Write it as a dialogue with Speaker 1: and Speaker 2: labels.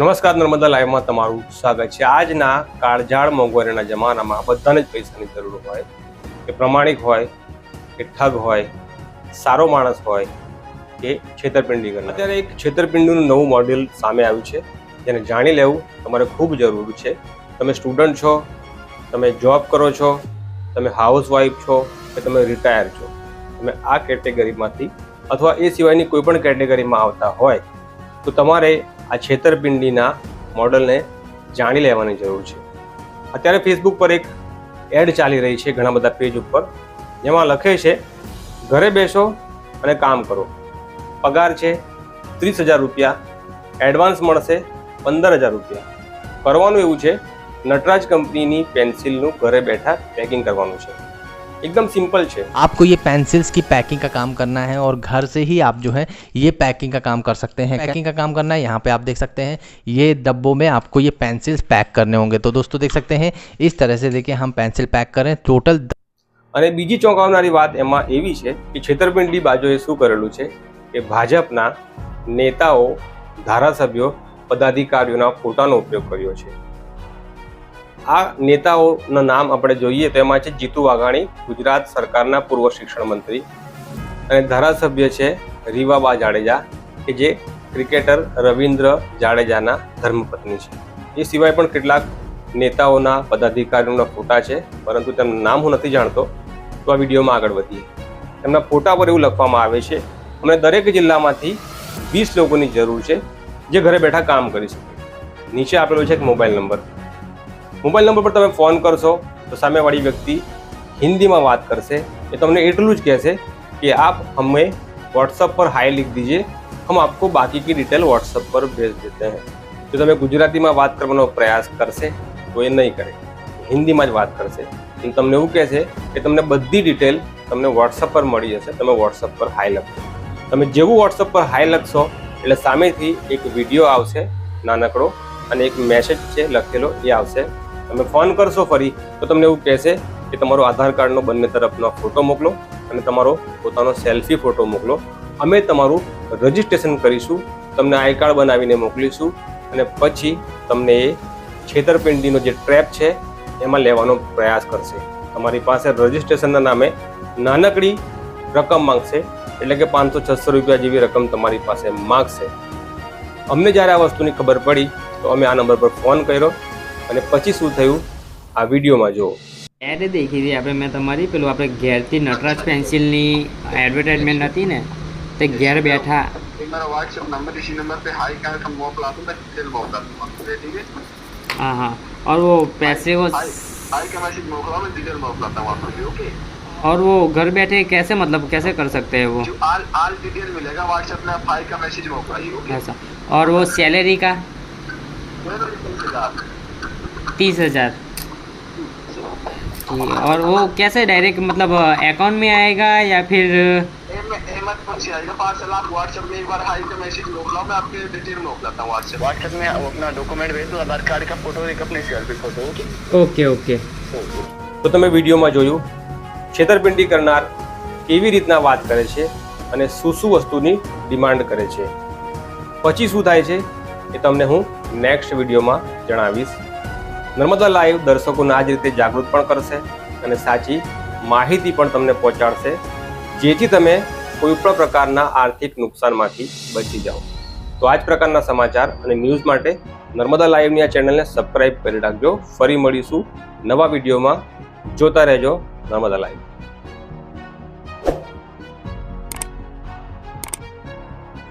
Speaker 1: નમસ્કાર નર્મદા લાઈવમાં તમારું સ્વાગત છે. આજના કાળઝાળ મોંઘવારીના જમાનામાં બધાને જ પૈસાની જરૂર હોય, કે પ્રમાણિક હોય, કે ઠગ હોય, સારો માણસ હોય, કે છેતરપિંડી કરે અત્યારે એક છેતરપિંડીનું નવું મોડેલ સામે આવ્યું છે. જેને જાણી લેવું તમારે ખૂબ જરૂરી છે. તમે સ્ટુડન્ટ છો, તમે જોબ કરો છો, તમે હાઉસવાઈફ છો, કે તમે રિટાયર છો. તમે આ કેટેગરીમાંથી અથવા એ સિવાયની કોઈપણ કેટેગરીમાં આવતા હોય, તો તમારે આ છેતરપિંડીના મોડલને જાણી લેવાની જરૂર છે. અત્યારે ફેસબુક પર એક એડ ચાલી રહી છે ઘણા બધા પેજ ઉપર, જેમાં લખે છે, ઘરે બેસો અને કામ કરો. પગાર છે ત્રીસ હજાર રૂપિયા એડવાન્સ મળશે પંદર હજાર રૂપિયા. કરવાનું એવું છે, નટરાજ કંપનીની પેન્સિલનું ઘરે બેઠા પેકિંગ કરવાનું છે. એકદમ સિમ્પલ છે
Speaker 2: आपको ये पेंसिल्स की पैकिंग का काम करना है और घर से ही आप जो है ये पैकिंग का काम कर सकते हैं पैकिंग का काम करना है यहाँ पे आप देख सकते हैं ये डब्बों में आपको ये पेंसिल्स पैक करने होंगे तो दोस्तों देख सकते हैं इस तरह से देखिए हम पेंसिल पैक करें टोटल
Speaker 1: અને બીજી ચોંકાવનારી વાત એમાં એવી છે કે છેતરપિંડી બાજુએ શું કરેલું છે કે ભાજપના નેતાઓ ધારાસભ્યો પદાધિકારીઓના ફોટાનો ઉપયોગ કર્યો છે આ નેતાઓના નામ આપણે જોઈએ તો એમાં છે જીતુ વાઘાણી, ગુજરાત સરકારના પૂર્વ શિક્ષણ મંત્રી અને ધારાસભ્ય છે રીવાબા જાડેજા, કે જે ક્રિકેટર રવિન્દ્ર જાડેજાના ધર્મપત્ની છે. એ સિવાય પણ કેટલાક નેતાઓના પદાધિકારીઓના ફોટા છે, પરંતુ તેમનું નામ હું નથી જાણતો. તો આ વિડીયોમાં આગળ વધીએ. એમના ફોટા પર એવું લખવામાં આવે છે, અમને દરેક જિલ્લામાંથી વીસ લોકોની જરૂર છે જે ઘરે બેઠા કામ કરી શકે. નીચે આપેલો છે એક મોબાઈલ નંબર. મોબાઈલ નંબર પર તમે ફોન કરશો તો સામેવાળી વ્યક્તિ હિન્દીમાં વાત કરશે એ તમને એટલું જ કહેશે कि आप हमें व्हाट्सएप पर हाई लिख दीजिए हम आपको बाकी की डिटेल व्हाट्सएप पर भेज देते हैं જો તમે ગુજરાતીમાં વાત કરવાનો પ્રયાસ કરશે તો એ નહીં કરે હિન્દીમાં જ વાત કરશે અને તમને એવું કહેશે કે તમને બધી ડિટેલ તમને વોટ્સઅપ પર મળી જશે તમે વોટ્સઅપ પર હાઈ લખો તમે જેવું વોટ્સઅપ પર હાઈ લખશો એટલે સામેથી એક વિડીયો આવશે નાનકડો અને એક મેસેજ છે લખેલો એ આવશે તમે ફોન કરશો ફરી, તો તમને એવું કહેશે કે તમારો આધાર કાર્ડનો બંને તરફનો ફોટો મોકલો અને તમારો પોતાનો સેલ્ફી ફોટો મોકલો. અમે તમારું રજિસ્ટ્રેશન કરીશું, તમને આઈ કાર્ડ બનાવીને મોકલીશું અને પછી તમને એ છેતરપિંડીનો જે ટ્રેપ છે, એમાં લેવાનો પ્રયાસ કરશે. તમારી પાસે રજિસ્ટ્રેશનના નામે નાનકડી રકમ માંગશે, એટલે કે પાંચસો છસો રૂપિયા જેવી રકમ તમારી પાસે માગશે. અમને જ્યારે આ વસ્તુની ખબર પડી, તો અમે આ નંબર પર ફોન કર્યો. અને પછી શું થયું આ વિડીયોમાં જુઓ
Speaker 3: એડ દેખી હતી આપણે મેં તમારી પેલું આપણે ઘેરથી નટરાજ પેન્સિલની એડવર્ટાઇઝમેન્ટ હતી ને તે ઘેર બેઠા
Speaker 4: एक मेरा व्हाट्सएप नंबर इसी नंबर पे हाई करके मोकला दूँ मैं डिटेल मोकला दूंगा ठीक है
Speaker 3: हाँ हाँ और वो पैसे वो
Speaker 4: हाई हाई का मैसेज मोकला मैं डिटेल मोकलाता हूँ आपको ओके
Speaker 3: और वो घर बैठे कैसे मतलब कैसे कर सकते हैं वो
Speaker 4: जो आल आल डिटेल मिलेगा व्हाट्सएप में आप हाई का मैसेज मोकलाइए ओके
Speaker 3: ऐसा और वो सैलरी का
Speaker 4: मैं
Speaker 3: तीस हज़ार ठीक है और वो कैसे डायरेक्ट मतलब अकाउंट में आएगा या फिर
Speaker 4: अहमद पर से आएगा पार्सल आप व्हाट्सएप में एक बार हाई का मैसेज मोकलाओ मैं आपके डिटेल मोकलाता हूँ व्हाट्सएप व्हाट्सएप में वो अपना डॉक्यूमेंट भेज दो आधार कार्ड का फोटो एक अपने selfie photo okay
Speaker 3: okay okay
Speaker 1: તો તમે વિડીયોમાં જોયું છેતરપિંડી કરનાર કેવી રીતના વાત કરે છે અને શું શું વસ્તુની ડિમાન્ડ કરે છે પછી શું થાય છે એ તમને હું નેક્સ્ટ વિડીયોમાં જણાવીશ નર્મદા લાઈવ દર્શકોને આ જ રીતે જાગૃત પણ કરશે અને સાચી માહિતી પણ તમને પહોંચાડશે, જેથી તમે કોઈ પણ પ્રકારના આર્થિક નુકસાનમાંથી બચી જાઓ. તો આ જ પ્રકારના સમાચાર અને ન્યૂઝ માટે નર્મદા લાઈવની આ ચેનલને સબસ્ક્રાઈબ કરી રાખજો. ફરી મળીશું નવા વિડીયોમાં. જોતા રહેજો નર્મદા લાઈવ.